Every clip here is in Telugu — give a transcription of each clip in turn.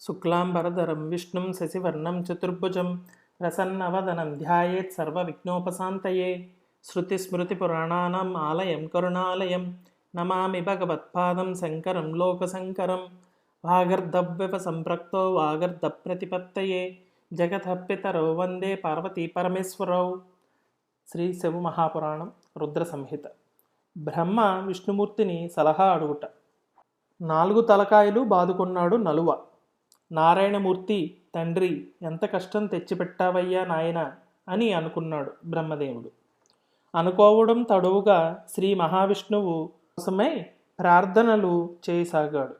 శుక్లాంబరధరం విష్ణుం శశివర్ణం చతుర్భుజం ప్రసన్నవదనం ధ్యాయేత్ సర్వవిఘ్నోపశాంతయే. శృతిస్మృతిపురాణానాం ఆలయం కరుణాలయం. నమామి భగవత్పాదం శంకరం లోకశంకరం. వాగర్ధవ్యవ సంప్రక్తో వాగర్ధ ప్రతిపత్తయే జగతపితరౌ వందే పార్వతీ పరమేశ్వరౌ. శ్రీ శివ మహాపురాణం రుద్ర సంహిత బ్రహ్మ విష్ణుమూర్తిని సలహా అడుగుట. నాలుగు తలకాయలు బాదుకున్నాడు నలువ. నారాయణమూర్తి తండ్రి ఎంత కష్టం తెచ్చిపెట్టావయ్యా నాయన అని అనుకున్నాడు బ్రహ్మదేవుడు. అనుకోవడం తడువుగా శ్రీ మహావిష్ణువు కోసమై ప్రార్థనలు చేయసాగాడు.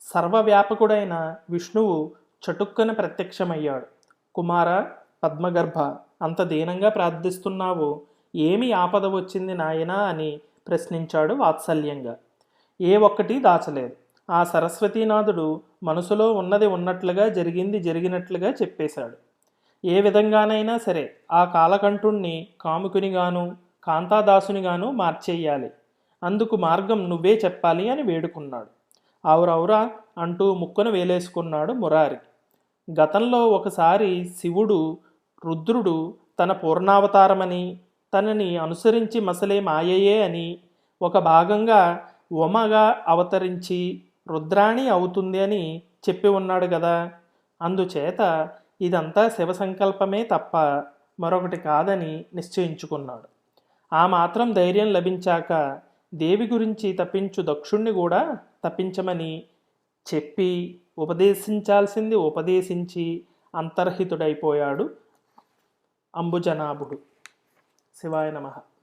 సర్వవ్యాపకుడైన విష్ణువు చటుక్కన ప్రత్యక్షమయ్యాడు. కుమార పద్మగర్భ అంత దీనంగా ప్రార్థిస్తున్నావు ఏమి ఆపద వచ్చింది నాయనా అని ప్రశ్నించాడు వాత్సల్యంగా. ఏ ఒక్కటి దాచలేదు. ఆ సరస్వతీనాథుడు మనసులో ఉన్నది ఉన్నట్లుగా జరిగింది జరిగినట్లుగా చెప్పేశాడు. ఏ విధంగానైనా సరే ఆ కాలకంఠుణ్ణి కాముకునిగాను కాంతాదాసునిగాను మార్చేయాలి. అందుకు మార్గం నువ్వే చెప్పాలి అని వేడుకున్నాడు. ఆవురవురా అంటూ ముక్కున వేలేసుకున్నాడు మురారి. గతంలో ఒకసారి శివుడు రుద్రుడు తన పూర్ణావతారమని తనని అనుసరించి మసలే మాయయే అని ఒక భాగంగా ఉమగా అవతరించి రుద్రాణి అవుతుంది అని చెప్పి ఉన్నాడు కదా అందుచేత ఇదంతా శివ సంకల్పమే తప్ప మరొకటి కాదని నిశ్చయించుకున్నాడు. ఆ మాత్రం ధైర్యం లభించాక దేవి గురించి తప్పించు దక్షుణ్ణి కూడా తప్పించమని చెప్పి ఉపదేశించాల్సింది ఉపదేశించి అంతర్హితుడైపోయాడు అంబుజనాభుడు. శివాయ నమః.